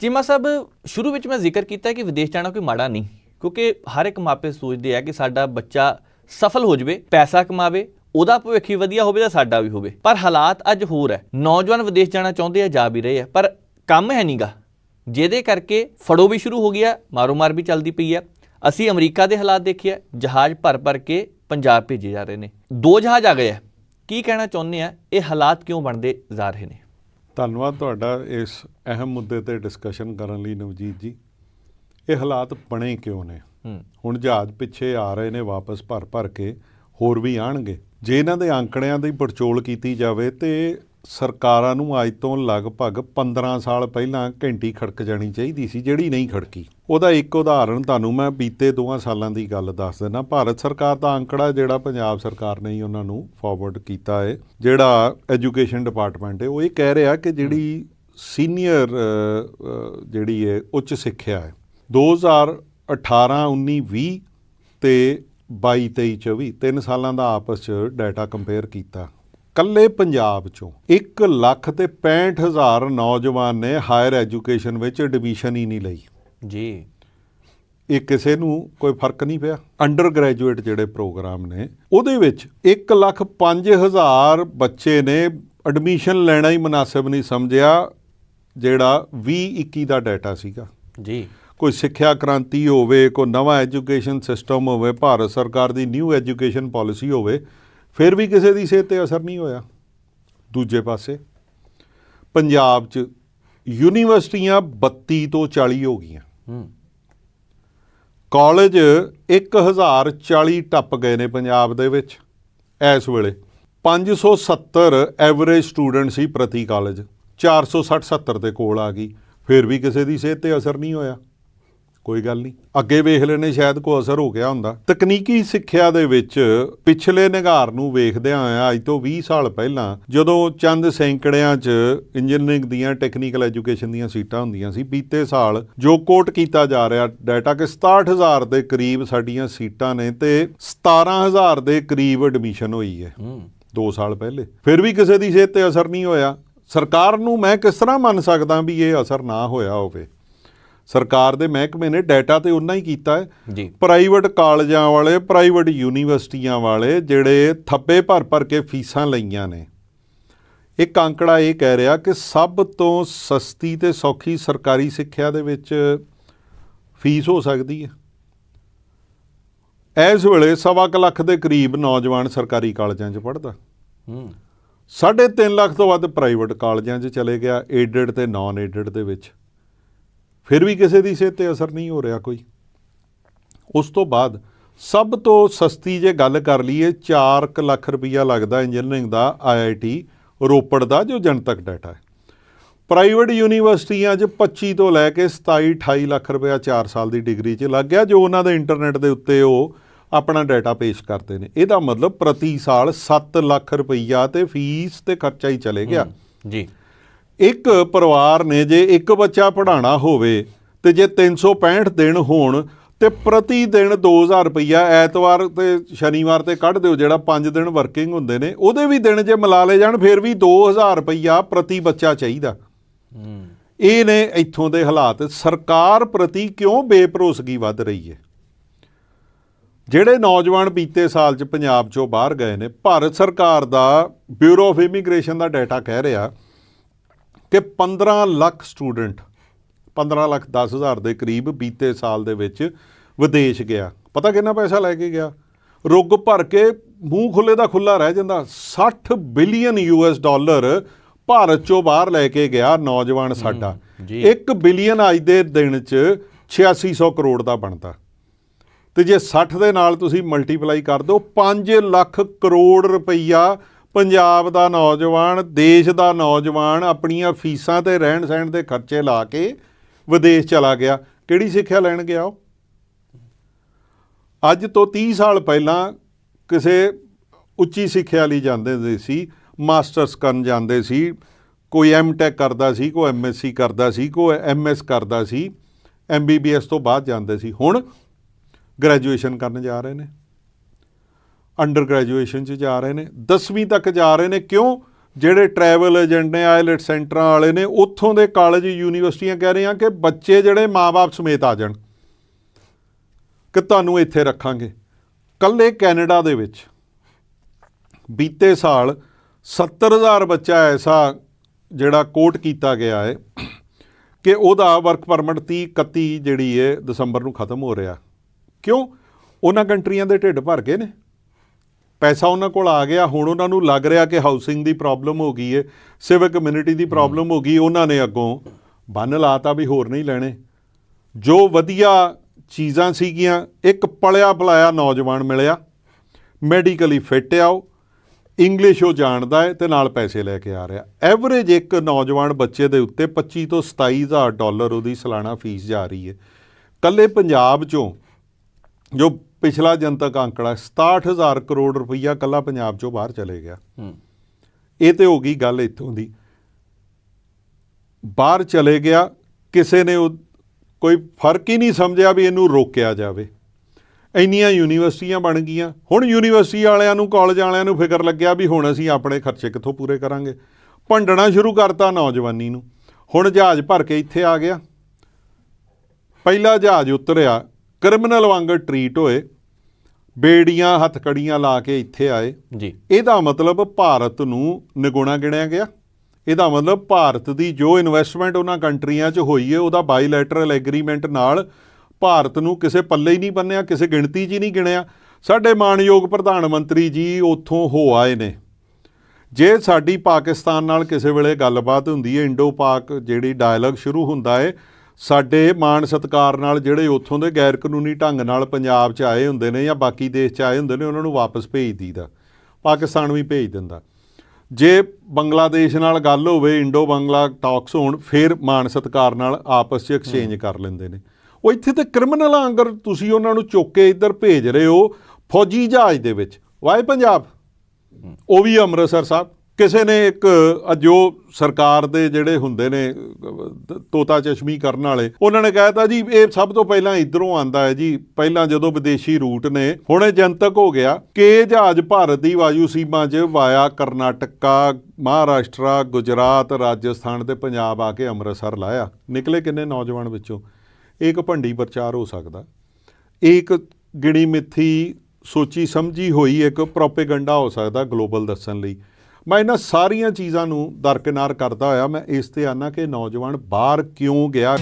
ਚੀਮਾ ਸਾਹਿਬ, ਸ਼ੁਰੂ ਵਿੱਚ ਮੈਂ ਜ਼ਿਕਰ ਕੀਤਾ ਕਿ ਵਿਦੇਸ਼ ਜਾਣਾ ਕੋਈ ਮਾੜਾ ਨਹੀਂ, ਕਿਉਂਕਿ ਹਰ ਇੱਕ ਮਾਪੇ ਸੋਚਦੇ ਆ ਕਿ ਸਾਡਾ ਬੱਚਾ ਸਫਲ ਹੋ ਜਾਵੇ, ਪੈਸਾ ਕਮਾਵੇ, ਉਹਦਾ ਭਵਿੱਖ ਵੀ ਵਧੀਆ ਹੋਵੇ ਤਾਂ ਸਾਡਾ ਵੀ ਹੋਵੇ। ਪਰ ਹਾਲਾਤ ਅੱਜ ਹੋਰ ਹੈ। ਨੌਜਵਾਨ ਵਿਦੇਸ਼ ਜਾਣਾ ਚਾਹੁੰਦੇ ਆ, ਜਾ ਵੀ ਰਹੇ ਆ, ਪਰ ਕੰਮ ਹੈ ਨਹੀਂਗਾ ਜਿਹਦੇ ਕਰਕੇ ਫੜੋ ਵੀ ਸ਼ੁਰੂ ਹੋ ਗਿਆ, ਮਾਰੋ ਮਾਰ ਵੀ ਚੱਲਦੀ ਪਈ ਆ। ਅਸੀਂ ਅਮਰੀਕਾ ਦੇ ਹਾਲਾਤ ਦੇਖਿਆ ਜਹਾਜ਼ ਭਰ ਭਰ ਕੇ ਪੰਜਾਬ ਭੇਜੇ ਜਾ ਰਹੇ ਨੇ। ਦੋ ਜਹਾਜ਼ ਆ ਗਏ ਆ। ਕੀ ਕਹਿਣਾ ਚਾਹੁੰਦੇ ਆ, ਇਹ ਹਾਲਾਤ ਕਿਉਂ ਬਣਦੇ ਜਾ ਰਹੇ ਨੇ? ਧੰਨਵਾਦ ਤੁਹਾਡਾ ਇਸ ਅਹਿਮ ਮੁੱਦੇ ਤੇ ਡਿਸਕਸ਼ਨ ਕਰਨ ਲਈ ਨਵਜੀਤ ਜੀ। ਇਹ ਹਾਲਾਤ ਬਣੇ ਕਿਉਂ ਨੇ? ਹੁਣ ਜਹਾਜ਼ ਪਿੱਛੇ ਆ ਰਹੇ ਨੇ ਵਾਪਸ ਭਰ ਭਰ ਕੇ ਹੋਰ ਵੀ ਆਣਗੇ। ਜੇ ਇਹਨਾਂ ਦੇ ਅੰਕੜਿਆਂ ਦੀ ਪੜਚੋਲ ਕੀਤੀ ਜਾਵੇ ਤੇ ਸਰਕਾਰਾਂ ਨੂੰ ਅੱਜ ਤੋਂ ਲਗਭਗ 15 ਸਾਲ ਪਹਿਲਾਂ ਘੰਟੀ ਖੜਕ ਜਾਣੀ ਚਾਹੀਦੀ ਸੀ, ਜਿਹੜੀ ਨਹੀਂ ਖੜਕੀ। ਉਹਦਾ ਇੱਕ ਉਦਾਹਰਣ ਤੁਹਾਨੂੰ ਮੈਂ ਬੀਤੇ ਦੋਆਂ ਸਾਲਾਂ ਦੀ ਗੱਲ ਦੱਸ ਦਿੰਦਾ। ਭਾਰਤ ਸਰਕਾਰ ਦਾ ਅੰਕੜਾ ਜਿਹੜਾ ਪੰਜਾਬ ਸਰਕਾਰ ਨੇ ਹੀ ਉਹਨਾਂ ਨੂੰ ਫਾਰਵਰਡ ਕੀਤਾ ਹੈ ਜਿਹੜਾ ਐਜੂਕੇਸ਼ਨ ਡਿਪਾਰਟਮੈਂਟ ਹੈ ਉਹ ਇਹ ਕਹਿ ਰਿਹਾ ਕਿ ਜਿਹੜੀ ਸੀਨੀਅਰ ਜਿਹੜੀ ਹੈ ਉੱਚ ਸਿੱਖਿਆ ਹੈ 2018 19 20 ਤੇ 22 23 24 ਤਿੰਨ ਸਾਲਾਂ ਦਾ ਆਪਸ ਚ ਡਾਟਾ ਕੰਪੇਅਰ ਕੀਤਾ। ਕੱਲੇ ਪੰਜਾਬ ਚੋਂ 1 ਲੱਖ ਤੇ ਹਜ਼ਾਰ ਨੌਜਵਾਨ ਨੇ ਹਾਇਰ ਐਜੂਕੇਸ਼ਨ ਵਿੱਚ ਐਡਮਿਸ਼ਨ ਹੀ ਨਹੀਂ ਲਈ। ਜੀ। ਇਹ ਕਿਸੇ ਨੂੰ ਕੋਈ ਫ਼ਰਕ ਨਹੀਂ ਪਿਆ। ਅੰਡਰ ਗ੍ਰੈਜੂਏਟ ਜਿਹੜੇ ਪ੍ਰੋਗਰਾਮ ਨੇ ਉਹਦੇ ਵਿੱਚ 1 ਲੱਖ 5000 ਬੱਚੇ ਨੇ ਐਡਮਿਸ਼ਨ ਲੈਣਾ ਹੀ ਮناسب ਨਹੀਂ ਸਮਝਿਆ ਜਿਹੜਾ 2021 ਦਾ ਡਾਟਾ ਸੀਗਾ। ਜੀ। ਕੋਈ ਸਿੱਖਿਆ ਕ੍ਰਾਂਤੀ ਹੋਵੇ ਕੋਈ ਨਵਾਂ ਐਜੂਕੇਸ਼ਨ ਸਿਸਟਮ ਹੋਵੇ ਭਾਰਤ ਸਰਕਾਰ ਦੀ ਨਿਊ ਐਜੂਕੇਸ਼ਨ ਪਾਲਿਸੀ ਹੋਵੇ ਫਿਰ ਵੀ ਕਿਸੇ ਦੀ ਸਿਹਤ ਤੇ ਅਸਰ ਨਹੀਂ ਹੋਇਆ। ਦੂਜੇ ਪਾਸੇ ਪੰਜਾਬ 'ਚ ਯੂਨੀਵਰਸਿਟੀਆਂ 32 ਤੋਂ 40 ਹੋ ਗਈਆਂ। ਕਾਲਜ 1040 ਟੱਪ ਗਏ ਨੇ ਪੰਜਾਬ ਦੇ ਵਿੱਚ। ਇਸ ਵੇਲੇ 570 ਐਵਰੇਜ ਸਟੂਡੈਂਟ ਸੀ ਪ੍ਰਤੀ ਕਾਲਜ। 460 70 ਦੇ ਕੋਲ ਆ ਗਈ। ਫਿਰ ਵੀ ਕਿਸੇ ਦੀ ਸਿਹਤ ਤੇ ਅਸਰ ਨਹੀਂ ਹੋਇਆ। ਕੋਈ ਗੱਲ ਨਹੀਂ। ਅੱਗੇ ਵੇਖ ਲੈਣੇ ਸ਼ਾਇਦ ਕੋਈ ਅਸਰ ਹੋ ਗਿਆ ਹੁੰਦਾ। ਤਕਨੀਕੀ ਸਿੱਖਿਆ ਦੇ ਵਿੱਚ ਪਿਛਲੇ ਨਿਗਾਰ ਨੂੰ ਵੇਖਦਿਆਂ ਆਇਆ ਅੱਜ ਤੋਂ 20 ਸਾਲ ਪਹਿਲਾਂ ਜਦੋਂ ਚੰਦ ਸੈਂਕੜਿਆਂ 'ਚ ਇੰਜੀਨੀਅਰਿੰਗ ਦੀਆਂ ਟੈਕਨੀਕਲ ਐਜੂਕੇਸ਼ਨ ਦੀਆਂ ਸੀਟਾਂ ਹੁੰਦੀਆਂ ਸੀ ਬੀਤੇ ਸਾਲ ਜੋ ਕੋਟ ਕੀਤਾ ਜਾ ਰਿਹਾ ਡਾਟਾ ਕਿ 67000 ਦੇ ਕਰੀਬ ਸਾਡੀਆਂ ਸੀਟਾਂ ਨੇ ਤੇ 17000 ਦੇ ਕਰੀਬ ਐਡਮਿਸ਼ਨ ਹੋਈ ਹੈ। ਹੂੰ। 2 ਸਾਲ ਪਹਿਲੇ। ਫਿਰ ਵੀ ਕਿਸੇ ਦੀ ਸਿਹਤ ਤੇ ਅਸਰ ਨਹੀਂ ਹੋਇਆ। ਸਰਕਾਰ ਨੂੰ ਮੈਂ ਕਿਸ ਤਰ੍ਹਾਂ ਮੰਨ ਸਕਦਾ ਵੀ ਇਹ ਅਸਰ ਨਾ ਹੋਇਆ ਹੋਵੇ? ਸਰਕਾਰ ਦੇ ਮਹਿਕਮੇ ਨੇ ਡਾਟਾ ਤੇ ਉਨਾ ਹੀ ਕੀਤਾ ਹੈ। ਜੀ। ਪ੍ਰਾਈਵੇਟ ਕਾਲਜਾਂ ਵਾਲੇ ਪ੍ਰਾਈਵੇਟ ਯੂਨੀਵਰਸਿਟੀਆਂ ਵਾਲੇ ਜਿਹੜੇ ਥੱਪੇ ਭਰ ਭਰ ਕੇ ਫੀਸਾਂ ਲਈਆਂ ਨੇ। ਇੱਕ ਅੰਕੜਾ ਇਹ ਕਹਿ ਰਿਹਾ ਕਿ ਸਭ ਤੋਂ ਸਸਤੀ ਤੇ ਸੌਖੀ ਸਰਕਾਰੀ ਸਿੱਖਿਆ ਦੇ ਵਿੱਚ ਫੀਸ ਹੋ ਸਕਦੀ ਹੈ। ਇਸ ਵੇਲੇ ਸਵਾ ਕੁ ਲੱਖ ਦੇ ਕਰੀਬ ਨੌਜਵਾਨ ਸਰਕਾਰੀ ਕਾਲਜਾਂ 'ਚ ਪੜ੍ਹਦਾ। ਹੂੰ। ਸਾਢੇ ਤਿੰਨ ਲੱਖ ਤੋਂ ਵੱਧ ਪ੍ਰਾਈਵੇਟ ਕਾਲਜਾਂ 'ਚ ਚਲੇ ਗਿਆ ਏਡਡ ਤੇ ਨਾਨ ਏਡਡ ਦੇ ਵਿੱਚ। ਫਿਰ ਵੀ ਕਿਸੇ ਦੀ ਸਿਹਤ ਤੇ ਅਸਰ ਨਹੀਂ ਹੋ ਰਿਹਾ ਕੋਈ। ਉਸ ਤੋਂ ਬਾਅਦ ਸਭ ਤੋਂ ਸਸਤੀ ਜੇ ਗੱਲ ਕਰ ਲਈਏ 4 ਲੱਖ ਰੁਪਈਆ ਲੱਗਦਾ ਇੰਜੀਨੀਅਰਿੰਗ ਦਾ ਆਈਆਈਟੀ ਰੋਪੜ ਦਾ, ਜੋ ਜਨਤਕ ਡਾਟਾ ਹੈ। ਪ੍ਰਾਈਵੇਟ ਯੂਨੀਵਰਸਿਟੀਆਂ 'ਚ 25 ਤੋਂ ਲੈ ਕੇ 27 28 ਲੱਖ ਰੁਪਇਆ 4 ਸਾਲ ਦੀ ਡਿਗਰੀ 'ਚ ਲੱਗ ਗਿਆ, ਜੋ ਉਹਨਾਂ ਦੇ ਇੰਟਰਨੈਟ ਦੇ ਉੱਤੇ ਉਹ ਆਪਣਾ ਡਾਟਾ ਪੇਸ਼ ਕਰਦੇ ਨੇ। ਇਹਦਾ ਮਤਲਬ ਪ੍ਰਤੀ ਸਾਲ 7 ਲੱਖ ਰੁਪਈਆ ਤੇ ਫੀਸ ਤੇ ਖਰਚਾ ਹੀ ਚਲੇ ਗਿਆ। ਜੀ। ਇੱਕ ਪਰਿਵਾਰ ਨੇ ਜੇ ਇੱਕ ਬੱਚਾ ਪੜ੍ਹਾਉਣਾ ਹੋਵੇ ਤੇ ਜੇ 365 ਦਿਨ ਹੋਣ ਤੇ ਪ੍ਰਤੀ ਦਿਨ 2000 ਰੁਪਈਆ ਐਤਵਾਰ ਤੇ ਸ਼ਨੀਵਾਰ ਤੇ ਕੱਢ ਦਿਓ ਜਿਹੜਾ 5 ਦਿਨ ਵਰਕਿੰਗ ਹੁੰਦੇ ਨੇ ਉਹਦੇ ਵੀ ਦਿਨ ਜੇ ਮਿਲਾ ਲਏ ਜਾਣ ਫਿਰ ਵੀ 2000 ਰੁਪਈਆ ਪ੍ਰਤੀ ਬੱਚਾ ਚਾਹੀਦਾ। ਇਹ ਨੇ ਇੱਥੋਂ ਦੇ ਹਾਲਾਤ। ਸਰਕਾਰ ਪ੍ਰਤੀ ਕਿਉਂ ਬੇਭਰੋਸਗੀ ਵੱਧ ਰਹੀ ਹੈ? ਜਿਹੜੇ ਨੌਜਵਾਨ ਬੀਤੇ ਸਾਲ 'ਚ ਪੰਜਾਬ 'ਚੋਂ ਬਾਹਰ ਗਏ ਨੇ ਭਾਰਤ ਸਰਕਾਰ ਦਾ ਬਿਊਰੋ ਆਫ ਇਮੀਗ੍ਰੇਸ਼ਨ ਦਾ ਡਾਟਾ ਕਹਿ ਰਿਹਾ ਕਿ 15 ਲੱਖ ਸਟੂਡੈਂਟ 15 ਲੱਖ 10 ਹਜ਼ਾਰ ਦੇ ਕਰੀਬ ਬੀਤੇ ਸਾਲ ਦੇ ਵਿੱਚ ਵਿਦੇਸ਼ ਗਿਆ। ਪਤਾ ਕਿੰਨਾ ਪੈਸਾ ਲੈ ਕੇ ਗਿਆ? ਰੁੱਗ ਭਰ ਕੇ ਮੂੰਹ ਖੁੱਲੇ ਦਾ ਖੁੱਲਾ ਰਹਿ ਜਾਂਦਾ। 60 ਬਿਲੀਅਨ ਯੂਐਸ ਡਾਲਰ ਭਾਰਤ ਚੋਂ ਬਾਹਰ ਲੈ ਕੇ ਗਿਆ ਨੌਜਵਾਨ ਸਾਡਾ। ਜੀ। 1 ਬਿਲੀਅਨ ਅੱਜ ਦੇ ਦਿਨ 'ਚ 8600 ਕਰੋੜ ਦਾ ਬਣਦਾ। ਤੇ ਜੇ 60 ਦੇ ਨਾਲ ਤੁਸੀਂ ਮਲਟੀਪਲਾਈ ਕਰ ਦਿਓ 5 ਲੱਖ ਕਰੋੜ ਰੁਪਈਆ ਪੰਜਾਬ ਦਾ ਨੌਜਵਾਨ, ਦੇਸ਼ ਦਾ ਨੌਜਵਾਨ ਆਪਣੀਆਂ ਫੀਸਾਂ ਤੇ ਰਹਿਣ ਸਹਿਣ ਦੇ ਖਰਚੇ ਲਾ ਕੇ ਵਿਦੇਸ਼ ਚਲਾ ਗਿਆ। ਕਿਹੜੀ ਸਿੱਖਿਆ ਲੈਣ ਗਿਆ ਉਹ? ਅੱਜ ਤੋਂ 30 ਸਾਲ ਪਹਿਲਾਂ ਕਿਸੇ ਉੱਚੀ ਸਿੱਖਿਆ ਲਈ ਜਾਂਦੇ ਹੁੰਦੇ ਸੀ, ਮਾਸਟਰਸ ਕਰਨ ਜਾਂਦੇ ਸੀ, ਕੋਈ ਐਮਟੈਕ ਕਰਦਾ ਸੀ, ਕੋਈ ਐਮਐਸਸੀ ਕਰਦਾ ਸੀ, ਕੋਈ ਐਮਐਸ ਕਰਦਾ ਸੀ ਐਮਬੀਬੀਐਸ ਤੋਂ ਬਾਅਦ ਜਾਂਦੇ ਸੀ। ਹੁਣ ਗ੍ਰੈਜੂਏਸ਼ਨ ਕਰਨ ਜਾ ਰਹੇ ਨੇ। ਅੰਡਰ ਗ੍ਰੈਜੂਏਸ਼ਨ 'ਚ ਜਾ ਰਹੇ ਨੇ 10ਵੀਂ ਤੱਕ ਜਾ ਰਹੇ ਨੇ, ਕਿਉਂ? ਜਿਹੜੇ ਟਰੈਵਲ ਏਜੰਟ ਨੇ ਆਇਲਟ ਸੈਂਟਰਾਂ ਵਾਲੇ ਨੇ, ਉੱਥੋਂ ਦੇ ਕਾਲਜ ਯੂਨੀਵਰਸਿਟੀਆਂ ਕਹਿ ਰਹੀਆਂ ਕਿ ਬੱਚੇ ਜਿਹੜੇ ਮਾਪੇ ਸਮੇਤ ਆ ਜਾਣ, ਕਿ ਤੁਹਾਨੂੰ ਇੱਥੇ ਰੱਖਾਂਗੇ। ਕੱਲੇ ਕੈਨੇਡਾ ਦੇ ਵਿੱਚ ਬੀਤੇ ਸਾਲ 70000 ਬੱਚਾ ਐਸਾ ਜਿਹੜਾ ਕੋਟ ਕੀਤਾ ਗਿਆ ਹੈ ਕਿ ਉਹਦਾ ਵਰਕ ਪਰਮਿਟ 30 31 ਜਿਹੜੀ ਹੈ ਦਸੰਬਰ ਨੂੰ ਖਤਮ ਹੋ ਰਿਹਾ। ਕਿਉਂ? ਉਹਨਾਂ ਕੰਟਰੀਆਂ ਦੇ ਢਿੱਡ ਭਰ ਗਏ ਨੇ। ਪੈਸਾ ਉਹਨਾਂ ਕੋਲ ਆ ਗਿਆ, ਹੁਣ ਉਹਨਾਂ ਨੂੰ ਲੱਗ ਰਿਹਾ ਕਿ ਹਾਊਸਿੰਗ ਦੀ ਪ੍ਰੋਬਲਮ ਹੋ ਗਈ ਹੈ ਸਿਵਲ ਕਮਿਊਨਿਟੀ ਦੀ ਪ੍ਰੋਬਲਮ ਹੋ ਗਈ, ਉਹਨਾਂ ਨੇ ਅੱਗੋਂ ਬੰਨ ਲਾਤਾ ਵੀ ਹੋਰ ਨਹੀਂ ਲੈਣੇ। ਜੋ ਵਧੀਆ ਚੀਜ਼ਾਂ ਸੀਗੀਆਂ, ਇੱਕ ਪਲਿਆ ਪਲਾਇਆ ਨੌਜਵਾਨ ਮਿਲਿਆ ਮੈਡੀਕਲੀ ਫਿੱਟ ਆ ਉਹ ਇੰਗਲਿਸ਼ ਉਹ ਜਾਣਦਾ ਹੈ ਤੇ ਨਾਲ ਪੈਸੇ ਲੈ ਕੇ ਆ ਰਿਹਾ। ਐਵਰੇਜ ਇੱਕ ਨੌਜਵਾਨ ਬੱਚੇ ਦੇ ਉੱਤੇ 25 ਤੋਂ 27000 ਡਾਲਰ ਉਹਦੀ ਸਾਲਾਨਾ ਫੀਸ ਜਾ ਰਹੀ ਹੈ ਕੱਲੇ ਪੰਜਾਬ ਚੋਂ ਜੋ ਪਿਛਲਾ ਜਨਤਕ ਅੰਕੜਾ 67000 ਕਰੋੜ ਰੁਪਈਆ ਕੱਲਾ ਪੰਜਾਬ ਚੋਂ ਬਾਹਰ ਚਲੇ ਗਿਆ। ਹੂੰ। ਇਹ ਤੇ ਹੋ ਗਈ ਗੱਲ ਇੱਥੋਂ ਦੀ। ਬਾਹਰ ਚਲੇ ਗਿਆ ਕਿਸੇ ਨੇ ਉਹ ਕੋਈ ਫ਼ਰਕ ਹੀ ਨਹੀਂ ਸਮਝਿਆ ਵੀ ਇਹਨੂੰ ਰੋਕਿਆ ਜਾਵੇ। ਇੰਨੀਆਂ ਯੂਨੀਵਰਸਿਟੀਆਂ ਬਣ ਗਈਆਂ। ਹੁਣ ਯੂਨੀਵਰਸਿਟੀ ਵਾਲਿਆਂ ਨੂੰ ਕਾਲਜ ਵਾਲਿਆਂ ਨੂੰ ਫਿਕਰ ਲੱਗਿਆ ਵੀ ਹੁਣ ਅਸੀਂ ਆਪਣੇ ਖਰਚੇ ਕਿੱਥੋਂ ਪੂਰੇ ਕਰਾਂਗੇ। ਭੰਡਣਾ ਸ਼ੁਰੂ ਕਰਤਾ ਨੌਜਵਾਨੀ ਨੂੰ। ਹੁਣ ਜਹਾਜ਼ ਭਰ ਕੇ ਇੱਥੇ ਆ ਗਿਆ। ਪਹਿਲਾ ਜਹਾਜ਼ ਉਤਰਿਆ ਕ੍ਰਿਮੀਨਲ ਵਾਂਗਰ ਟਰੀਟ ਹੋਏ ਬੇੜੀਆਂ ਹੱਥਕੜੀਆਂ ਲਾ ਕੇ ਇੱਥੇ ਆਏ। ਜੀ। ਇਹਦਾ ਮਤਲਬ ਭਾਰਤ ਨੂੰ ਨਿਗੁਣਾ ਗਿਣਿਆ ਗਿਆ। ਇਹਦਾ ਮਤਲਬ ਭਾਰਤ ਦੀ ਜੋ ਇਨਵੈਸਟਮੈਂਟ ਉਹਨਾਂ ਕੰਟਰੀਆਂ 'ਚ ਹੋਈ ਹੈ ਉਹਦਾ ਬਾਇਲੈਟਰਲ ਐਗਰੀਮੈਂਟ ਨਾਲ ਭਾਰਤ ਨੂੰ ਕਿਸੇ ਪੱਲੇ ਹੀ ਨਹੀਂ ਬੰਨਿਆ ਕਿਸੇ ਗਿਣਤੀ 'ਚ ਹੀ ਨਹੀਂ ਗਿਣਿਆ। ਸਾਡੇ ਮਾਨਯੋਗ ਪ੍ਰਧਾਨ ਮੰਤਰੀ ਜੀ ਉੱਥੋਂ ਹੋ ਆਏ ਨੇ। ਜੇ ਸਾਡੀ ਪਾਕਿਸਤਾਨ ਨਾਲ ਕਿਸੇ ਵੇਲੇ ਗੱਲਬਾਤ ਹੁੰਦੀ ਹੈ ਇੰਡੋ ਪਾਕ ਜਿਹੜੀ ਡਾਇਲੌਗ ਸ਼ੁਰੂ ਹੁੰਦਾ ਹੈ ਸਾਡੇ ਮਾਣ ਸਤਕਾਰ ਨਾਲ ਜਿਹੜੇ ਉੱਥੋਂ ਦੇ ਗੈਰ ਕਾਨੂੰਨੀ ਢੰਗ ਨਾਲ ਪੰਜਾਬ 'ਚ ਆਏ ਹੁੰਦੇ ਨੇ ਜਾਂ ਬਾਕੀ ਦੇਸ਼ 'ਚ ਆਏ ਹੁੰਦੇ ਨੇ ਉਹਨਾਂ ਨੂੰ ਵਾਪਸ ਭੇਜ ਦਈਦਾ ਪਾਕਿਸਤਾਨ ਵੀ ਭੇਜ ਦਿੰਦਾ। ਜੇ ਬੰਗਲਾਦੇਸ਼ ਨਾਲ ਗੱਲ ਹੋਵੇ ਇੰਡੋ ਬੰਗਲਾ ਟਾਕਸ ਹੋਣ ਫਿਰ ਮਾਣ ਸਤਕਾਰ ਨਾਲ ਆਪਸ 'ਚ ਐਕਸਚੇਂਜ ਕਰ ਲੈਂਦੇ ਨੇ। ਉਹ ਇੱਥੇ ਤੇ ਕ੍ਰਿਮੀਨਲ ਆਂਗਰ ਤੁਸੀਂ ਉਹਨਾਂ ਨੂੰ ਚੁੱਕ ਕੇ ਇੱਧਰ ਭੇਜ ਰਹੇ ਹੋ ਫੌਜੀ ਜਹਾਜ਼ ਦੇ ਵਿੱਚ। ਵਾਏ ਪੰਜਾਬ? ਉਹ ਵੀ ਅੰਮ੍ਰਿਤਸਰ ਸਾਹਿਬ। ਕਿਸੇ ਨੇ ਇੱਕ, ਅ, ਜੋ ਸਰਕਾਰ ਦੇ ਜਿਹੜੇ ਹੁੰਦੇ ਨੇ ਤੋਤਾ ਚਸ਼ਮੀ ਕਰਨ ਵਾਲੇ, ਉਹਨਾਂ ਨੇ ਕਹਿਤਾ ਜੀ, ਇਹ ਸਭ ਤੋਂ ਪਹਿਲਾਂ ਇਧਰੋਂ ਆਂਦਾ ਹੈ ਜੀ, ਪਹਿਲਾਂ ਜਦੋਂ ਵਿਦੇਸ਼ੀ ਰੂਟ ਨੇ, ਹੁਣ ਇਹ ਜਨਤਕ ਹੋ ਗਿਆ ਕਿ ਜਹਾਜ਼ ਭਾਰਤ ਦੀ ਵਾਯੂ ਸੀਮਾ 'ਚ ਵਾਇਆ ਕਰਨਾਟਕਾ, ਮਹਾਰਾਸ਼ਟਰਾ, ਗੁਜਰਾਤ, ਰਾਜਸਥਾਨ ਤੇ ਪੰਜਾਬ ਆ ਕੇ ਅੰਮ੍ਰਿਤਸਰ ਲਾਇਆ। ਨਿਕਲੇ ਕਿੰਨੇ ਨੌਜਵਾਨ ਵਿੱਚੋਂ? ਇਹ ਇੱਕ ਭੰਡੀ ਪ੍ਰਚਾਰ ਹੋ ਸਕਦਾ। ਇਹ ਇੱਕ ਗਿਣੀ ਮਿੱਥੀ ਸੋਚੀ ਸਮਝੀ ਹੋਈ ਇੱਕ ਪ੍ਰੋਪੇਗੈਂਡਾ ਹੋ ਸਕਦਾ ਗਲੋਬਲ ਦੱਸਣ ਲਈ। ਮੈਂ ਇਹਨਾਂ ਸਾਰੀਆਂ ਚੀਜ਼ਾਂ ਨੂੰ ਦਰਕਿਨਾਰ ਕਰਦਾ ਹੋਇਆ, ਮੈਂ ਇਸ ਤੇ ਆਨਾ ਕਿ ਨੌਜਵਾਨ ਬਾਹਰ ਕਿਉਂ ਗਿਆ?